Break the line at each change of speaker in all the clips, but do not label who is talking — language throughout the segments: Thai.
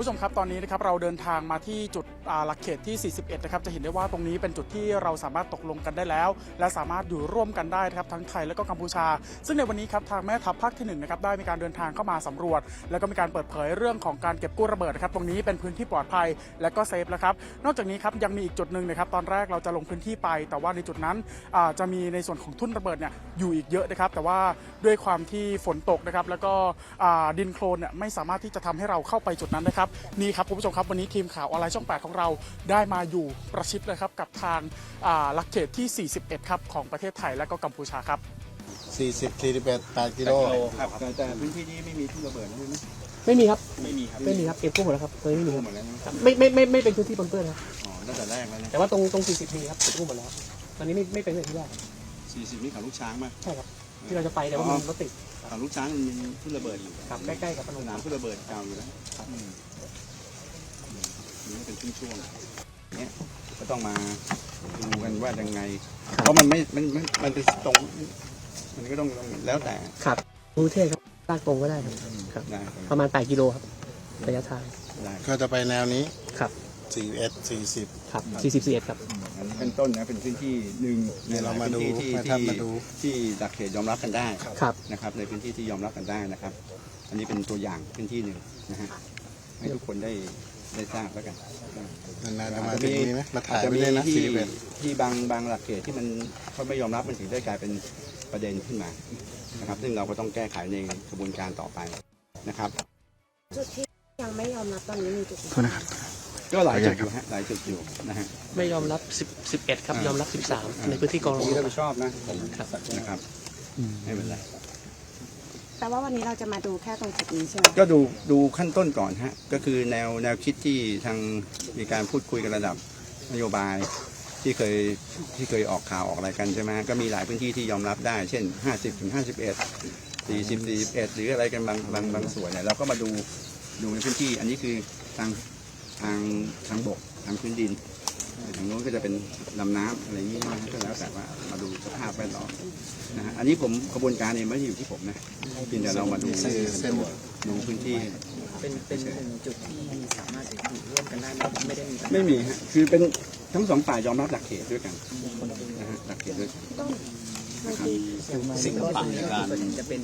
ผู้ชมครับตอนนี้นะครับเราเดินทางมาที่จุดหลักเขตที่ 41 นะครับจะเห็นได้ว่าตรงนี้เป็นจุดที่เราสามารถตกลงกันได้แล้ว และสามารถอยู่ร่วมกันได้นะครับทั้งไทยและก็กัมพูชา ซึ่งในวันนี้ครับทางแม่ทัพภาคที่1นะครับได้มีการเดินทางเข้ามาสำรวจ แล้วก็มีการเปิดเผยเรื่องของการเก็บกู้ระเบิดนะครับตรงนี้เป็นพื้นที่ปลอดภัยและก็เซฟแล้วครับนอกจากนี้ครับยังมีอีกจุดหนึ่งนะครับตอนแรกเราจะลงพื้นที่ไป แต่ว่าในจุดนั้นจะมีในส่วนของทุ่นระเบิดเนี่ยอยู่อีกเยอะนะครับแต่ว่าด้วยความที่ฝนตกนะครับแล้วก็ดินโคลนเนี่ยไม่สามารถที่จะทำให้เราเข้าไปจุดนั้นนะครับนี่ครับคุณผู้ชมครับวันนี้ทีมข่าวออนไลน์ช่อง 8 ของเราได้มาอยู่ประชิดเลยครับกับทางอ่าหลักเขตที่ 41 ครับของประเทศไทยและก็กัมพูชาครับ
40 41 8กิโล
ครับแต่แต่พื้นที่นี้ไม่มีที่ระเบิดใช่ไหม
ไม่มีครับ
ไม่มีครับ
ไม่มีครับเก็บกู้หมดแล้วครับตอนนี้ไม่มีครับ
หมดแล้วนะครับ
ไม่ไม่ไม่ไม่เป็นพื้นที่ปนเปื้อนครับ
อ๋อตั้งแต่แรกแล้วนะ
แต่ว่าตรงตรง 40มีครับเก็บกู้หมดแล้วครับตอนนี้ไม่ไม่เป็นอย่างที่แรก
สี่สิบนี่เขาลูกช้างมา
ใช่ครับที่เราจะไปแต่ว่ามันรถติด
เขาลูกช้างมันมีที่ระเบิดอยู่
ครับใกล้ๆกับพน
ส
ม
นามที่ระเบิดเก่าอยู่แล้วครับอืมนี่เป็นช่วงๆเนี่ยก็ต้องมาดูกันว่ายังไง เพราะมันไม่มันมันมันเป็นตรง มันก็ต้องแล้วแต่
ครับกรุงเทพครับลากตรงก็ได้ครับครับ
ได้
ประมาณ 8 กิโลครับระยะทาง
ได้
ก็จะไปแนวนี้
ครับ
41 40
ครับ 40 41ครับ
อันนี้ เป็นต้นนะเป็นพื้นที่หนึ่งในหลาย
เรามาดู
พื้นที่ที่
มาทำมาดู
ที่ดักเขตยอมรับกันได้
ครับ
นะครับในพื้นที่ที่ยอมรับกันได้นะครับ อันนี้เป็นตัวอย่างพื้นที่หนึ่งนะฮะให้ทุกคนได้ได้ทราบแล้วกัน
นานๆจะมาถึงนี้ไหมมาถ่าย
จะ
ไป
มี
เลยนะ
ที่
41
ที่บางบางหลักเขตที่มันเขาไม่ยอมรับมันถึงได้กลายเป็นประเด็นขึ้นมานะครับ ซึ่งเราก็ต้องแก้ไขในกระบวนการต่อไปนะครับ
จุดที่ยังไม่ยอมรับตอนนี้มีจุดไหน
โทษนะครับ
ก็หลายจุดอยู่ฮะหลายจุดอยู่นะฮะ
ไม่ยอมรับ10 11ครับยอมรับ 13 ในพื้นที่กอง
ต
ร
รง
ม
นี้รับผิดชอบนะผม
ครับ
นะครับไม่เป็นไร
แต่ว่าวันนี้เราจะมาดูแค่ตรงจุดนี้ใช่ไหม
ก็ดูดูขั้นต้นก่อนฮะก็คือแนวแนวคิดที่ทางมีการพูดคุยกันระดับนโยบายที่เคยที่เคยออกข่าวออกอะไรกันใช่ไหมฮะก็มีหลายพื้นที่ที่ยอมรับได้ เช่น 50ถึง51 40 41 หรืออะไรกันบางบางบางส่วนเนี่ยเราก็มาดูดูในพื้นที่ อันนี้คือทาง ทางทางบกทางพื้นดินทางโน้นก็จะเป็นลำน้ำอะไรอย่างนี้นะฮะก็แล้วแต่ว่ามาดูสภาพแวดล้อมนะฮะอันนี้ผมกระบวนการเนี่ยไม่ได้อยู่ที่ผมนะเพียงแต่เรามาดู
เส้นเส้น
ดูพื้นที่
เป็นเป็นจุดที่สามารถอยู่ร่วมกันได้ไม่ไม่ได้มีปัญหา
ไม่มีฮะคือเป็นทั้งสองฝ่ายยอมรับหลักเขตด้วยกันนะฮะหลักเขตด้วยกัน
บางที
สิ่งต่างๆการจะเป็น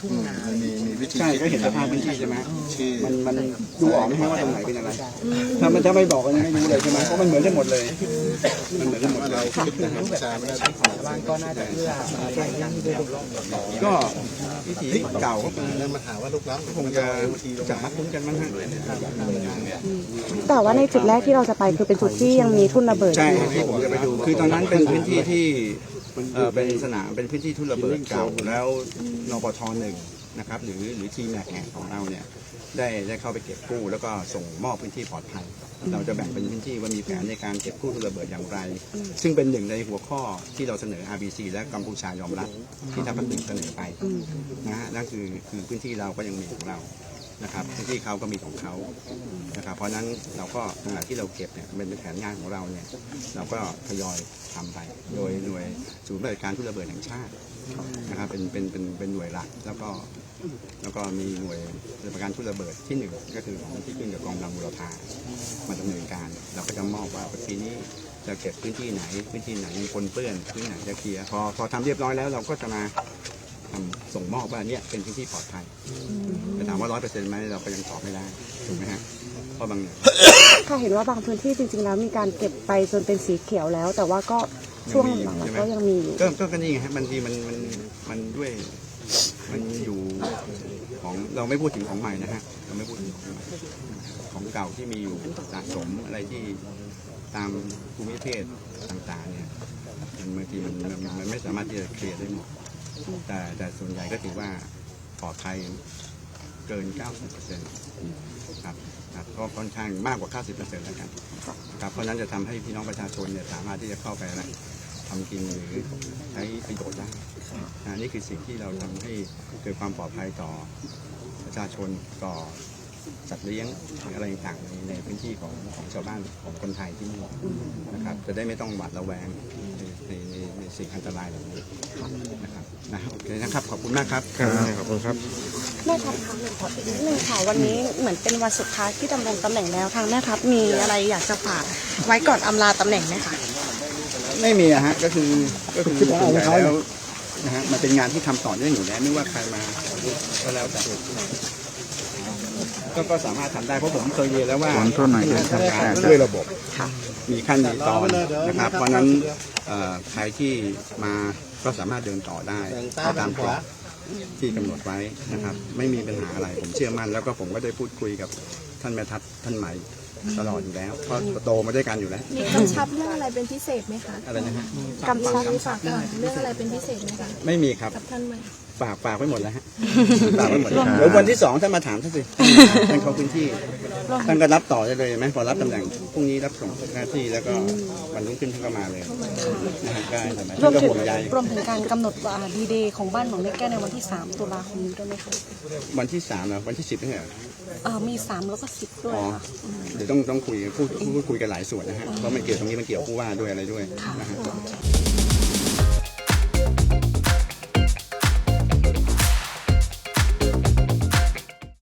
ทุ่งนา
มีมีวิธี
ใช่ก็เห็นสภาพพื้นที่ใช่ไหม
ที่
มันมันดูออกไหมฮะว่าตรงไหนเป็นอะไร ถ้ามันถ้าไม่บอกกันไม่รู้เลยใช่ไหมเพราะมันเหมือนกันหมดเลยมันเหมือนกันหมดเลย
กัมพูชาไม่ได้
ชาวบ้านก็น่าจะเพื่อใช้ย่างด้วย
ก็วิถีเก่าก็คง
นั่นมาหาว่าลูกล้ำ
คงจะจับมัดคุ้มกันมั้งฮะ
แต่ว่าในจุดแรกที่เราจะไปคือเป็นจุดที่ยังมีทุ่นระเบิดอ
ใช่
ยู่
ที่ผมจะไปดูคือตอนนั้นเป็นพื้นที่ที่ เอ่อเป็นสนามเป็นพื้นที่ทุนระเบิดเก่า แล้วนปทหนึ่งนะครับหรือหรือทีแม็กเนี่ยของเราเนี่ยได้ได้เข้าไปเก็บกู้แล้วก็ส่งมอบพื้นที่ปลอดภัย เราจะแบ่งเป็นพื้นที่ว่ามีแผนในการเก็บกู้ทุนระเบิดอย่างไร ซึ่งเป็นหนึ่งในหัวข้อที่เราเสนอ RBC และกัมพูชายอมรับที่ท่านพัฒน์เสนอไปนะฮะนั่นคือคือพื้นที่เราก็ยังมีของเรา นะครับพื้นที่เขาก็มีของเขานะครับ เพราะนั้นเราก็ขณะที่เราเก็บเนี่ยเป็นแผนงานของเราเนี่ยเราก็ทยอยทำไป โดยหน่วยศูนย์บัติการทุนระเบิดแห่งชาตินะครับเป็นเป็นเป็นเป็นหน่วยหลักแล้วก็แล้วก็มีหน่วยปฏิบัติการทุนระเบิดที่หนึ่งก็คือของที่ขึ้นกับกองกำลังบุรพามาดำเนินการ เราก็จะมอบว่าปีนี้จะเก็บพื้นที่ไหนพื้นที่ไหนมีคนเปื้อนพื้นที่ไหนจะเคลียร์พอพอทำเรียบร้อยแล้วเราก็จะมา ส่งมอบว่าเนี่ยเป็นพื้นที่ปลอดภัยแต่ถามว่าร้อยเปอร์เซ็นต์ไหมเราก็ยังตอบไม่ได้ถูกไหมฮะเพราะบางอย่าง
ค่ะเห็นว่าบางพื้นที่จริงๆแล้วมีการเก็บไปจนเป็นสีเขียวแล้ว แต่ว่าก็ช่วงหลังๆก็ยังมีอยู่
ก็ก็ก็นี่ไงฮะบางทีมันมันมันด้วย มันอยู่ของเราไม่พูดถึงของใหม่นะฮะเราไม่พูดถึงของใหม่ของเก่าที่มีอยู่สะสมอะไรที่ตามภูมิประเทศต่างๆเนี่ยมันบางทีมันมันมันไม่สามารถที่จะเคลียร์ได้หมด แต่แต่ส่วนใหญ่ก็ถือว่าปลอดภัยเกิน 90%ครับครับก็ค่อนข้างมากกว่า 90%แล้วกันครับเพราะฉะนั้นจะทำให้พี่น้องประชาชนเนี่ยสามารถที่จะเข้าไปอะไรทำกินหรือใช้ประโยชน์ได้นะนี่คือสิ่งที่เราทำให้เกิดความปลอดภัยต่อประชาชนต่อ สัตว์เลี้ยงหรืออะไรต่างๆในในพื้นที่ของของชาวบ้านของคนไทยที่นี่นะครับ จะได้ไม่ต้องหวาดระแวงในในในในสิ่งอันตรายเหล่านี้นะครับนะโอเคนะครับขอบคุณมากครับ
ขอบคุณครับ
แม่ทัพคะขออีกนิดนึงค่ะวันนี้เหมือนเป็นวันสุดท้ายที่ดำรงตำแหน่งแล้วทางแม่ทัพมีอะไรอยากจะฝากไว้ก่อนอำลาตำแหน่งไหมคะ
ไม่มีอะฮะก็คือก็คือส่วนใหญ่แล้วนะฮะมันเป็นงานที่ทำต่อเนื่องอยู่แล้วไม่ว่าใครมาก็แล้วแต่ ก็ก็สามารถทำได้เพราะผมเคยเรียนแล้วว่า
ขอโทษหน่อย
การ
ครับ
ทำงานด้วยระบบมีขั้นมีตอนนะครับ เพราะฉะนั้นเอ่อใครที่มาก็สามารถเดินต่อได้ตามกรอบที่กำหนดไว้นะครับ ไม่มีปัญหาอะไรผมเชื่อมั่น แล้วก็ผมก็ได้พูดคุยกับท่านแม่ทัพท่านใหม่ตลอดอยู่แล้วเพราะโตมาด้วยกันอยู่แล้ว
มีกำชับเรื่องอะไรเป็นพิเศษไหมคะ
อะไรนะฮะ
กำชับ
มีฝากฝังเรื่องอะไรเป็นพิเศษไหมคะ
ไม่มีครับ
กับท่านใหม่
ฝากฝากไว้หมดแล้วฮะฝากไว้หมดแล้วเดี๋ยววันที่สองท่านมาถามท่านสิท่านเขาพื้นที่ท่านก็รับต่อได้เลยไหมพอรับตำแหน่งพรุ่งนี้รับส่งหน้าที่แล้วก็วันรุ่งขึ้นท่านก็มาเลยนะฮะได้ใช่ไหม
ร
ท่า
วนม
ก็
ถึง
ห่วงใย
รวมถึงการกำหนดดีเดย์ของบ้านหนองเล็กแก้วในวันที่ 3 ตุลาคมนี้ด้วยไหมคะ
วันที่สามเหรอวันที่สิบไม่ใช่เหรอ
เอ่อมี 3 แล้วก็ 10 ด้วย
อ๋อ
ค่ะ
เดี๋ยวต้องต้องคุยพูดพูดคุยกันหลายส่วนนะฮะเพราะมันเกี่ยวตรงนี้มันเกี่ยวผู้ว่าด้วยอะไรด้วยนะฮะ